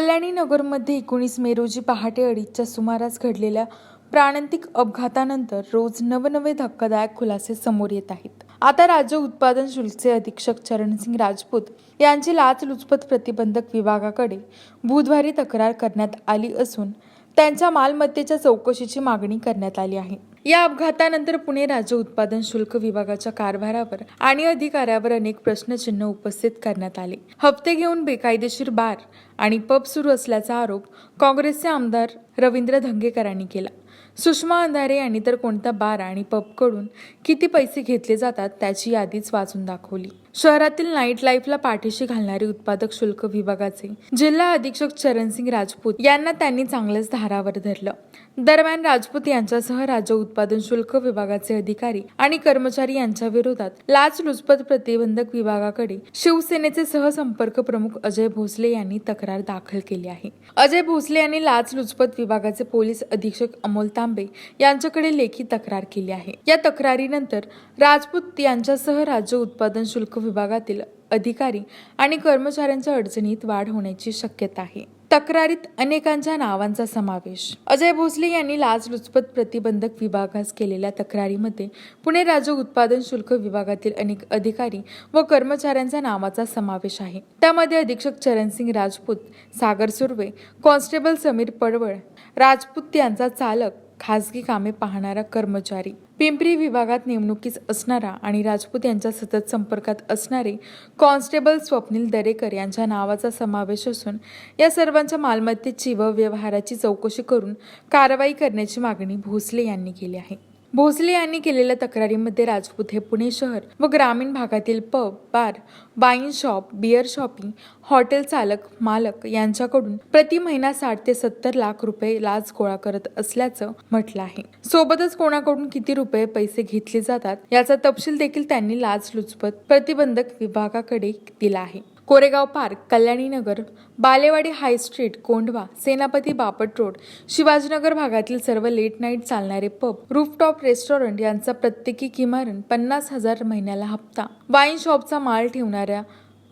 कल्याणी नगरमध्ये एकोणीस मे रोजी पहाटे अडीचच्या सुमारास घडलेल्या प्राणांतिक अपघातानंतर रोज नवनवे धक्कादायक खुलासे समोर येत आहेत. आता राज्य उत्पादन शुल्कचे अधीक्षक चरणसिंग राजपूत यांची लाचलुचपत प्रतिबंधक विभागाकडे बुधवारी तक्रार करण्यात आली असून त्यांच्या मालमत्तेच्या चौकशीची मागणी करण्यात आली आहे. या अपघातानंतर पुणे राज्य उत्पादन शुल्क विभागाच्या कारभारावर आणि अधिकाऱ्यावर अनेक प्रश्नचिन्ह उपस्थित करण्यात आले. हप्ते घेऊन बेकायदेशीर बार आणि पब सुरू असल्याचा आरोप काँग्रेसचे आमदार रवींद्र धंगेकरांनी केला. सुषमा अंधारे यांनी तर कोणता बार आणि पबकडून किती पैसे घेतले जातात त्याची यादीच वाचून दाखवली. शहरातील नाईट लाईफला पाठीशी घालणारे उत्पादक शुल्क विभागाचे जिल्हा अधीक्षक चरणसिंग राजपूत यांना त्यांनी चांगलंच धारावर धरलं. दरम्यान राजपूत यांच्यासह राज्य उत्पादन शुल्क विभागाचे अधिकारी आणि कर्मचारी यांच्या विरोधात लाचलुचपत प्रतिबंधक विभागाकडे शिवसेनेचे सहसंपर्क प्रमुख अजय भोसले यांनी तक्रार दाखल केली आहे. अजय भोसले यांनी लाचलुचपत विभागाचे पोलीस अधीक्षक अमोल तांबे यांच्याकडे लेखी तक्रार केली आहे. या तक्रारीनंतर राजपूत यांच्यासह राज्य उत्पादन शुल्क विभागातील अधिकारी आणि कर्मचाऱ्यांच्या अडचणीत वाढ होण्याची शक्यता आहे. तक्रारीत अनेकांच्या नावांचा समावेश. अजय भोसले यांनी लाचलुचपत प्रतिबंधक विभागास केलेल्या तक्रारीमध्ये पुणे राज्य उत्पादन शुल्क विभागातील अनेक अधिकारी व कर्मचाऱ्यांच्या नावाचा समावेश आहे. त्यामध्ये अधीक्षक चरणसिंग राजपूत सागर सुर्वे कॉन्स्टेबल समीर पडवळ राजपूत यांचा चालक खासगी कामे पाहणारा कर्मचारी. पिंपरी विभागात नेमणुकीस असणारा आणि राजपूत यांच्या सतत संपर्कात असणारे कॉन्स्टेबल स्वप्नील दरेकर यांच्या नावाचा समावेश असून या सर्वांच्या मालमत्तेची व व्यवहाराची चौकशी करून कारवाई करण्याची मागणी भोसले यांनी केली आहे. भोसले यांनी केलेल्या तक्रारीमध्ये राजपूत हे पुणे शहर व ग्रामीण भागातील pub bar wine shop beer shopping hotel चालक मालक यांच्याकडून प्रति महिना साठ ते सत्तर लाख रुपये लाच गोळा करत असल्याचं म्हटलं आहे. सोबतच कोणाकडून किती रुपये पैसे घेतले जातात याचा तपशील देखील त्यांनी लाचलुचपत प्रतिबंधक विभागाकडे दिला आहे. Koregaon Park Kalyani Nagar Balewadi High Street Kondhwa Senapati Bapat Road Shivajinagar भागातील सर्व लेट नाईट चालणारे पब रूफटॉप रेस्टॉरंट यांचा प्रत्येकी किमान पन्नास हजार महिन्याला हप्ता. वाईन शॉपचा माल ठेवणाऱ्या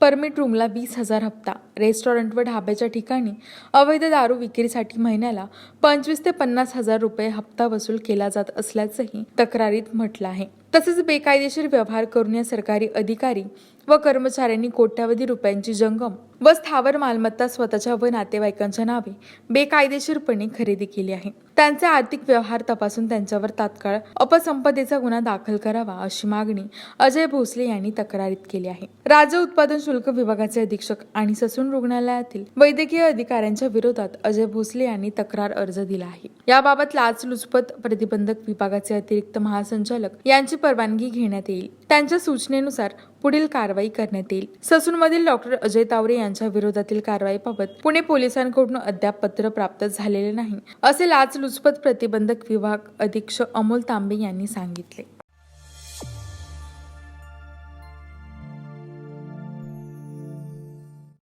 परमिट रूमला वीस हजार हप्ता. रेस्टॉरंट व ढाब्याच्या ठिकाणी अवैध दारू विक्रीसाठी महिन्याला पंचवीस ते पन्नास हजार रुपये हप्ता वसूल केला जात असल्याचंही तक्रारीत म्हटलं आहे. तसेच बेकायदेशीर व्यवहार करून या सरकारी अधिकारी व कर्मचाऱ्यांनी कोट्यावधी रुपयांची जंगम व स्थावर मालमत्ता स्वतःच्या व नातेवाईकांच्या नावे बेकायदेशीरपणे खरेदी केली आहे. त्यांचे आर्थिक व्यवहार तपासून त्यांच्यावर तात्काळ अपसंपदेचा गुन्हा दाखल करावा अशी मागणी अजय भोसले यांनी तक्रारीत केली आहे. राज्य उत्पादन शुल्क विभागाचे अधीक्षक आणि ससून रुग्णालयातील वैद्यकीय अधिकाऱ्यांच्या विरोधात अजय भोसले यांनी तक्रार अर्ज दिला आहे. याबाबत लाचलुचपत प्रतिबंधक विभागाचे अतिरिक्त महासंचालक यांची परवानगी घेण्यात येईल. त्यांच्या सूचनेनुसार पुढील कारवाई करण्यात येईल. ससूनमधील डॉक्टर अजय तावरे यांच्या विरोधातील कारवाईबाबत पुणे पोलिसांकडून अद्याप पत्र प्राप्त झालेले नाही असे लाचलुचपत प्रतिबंधक विभाग अधीक्षक अमोल तांबे यांनी सांगितले.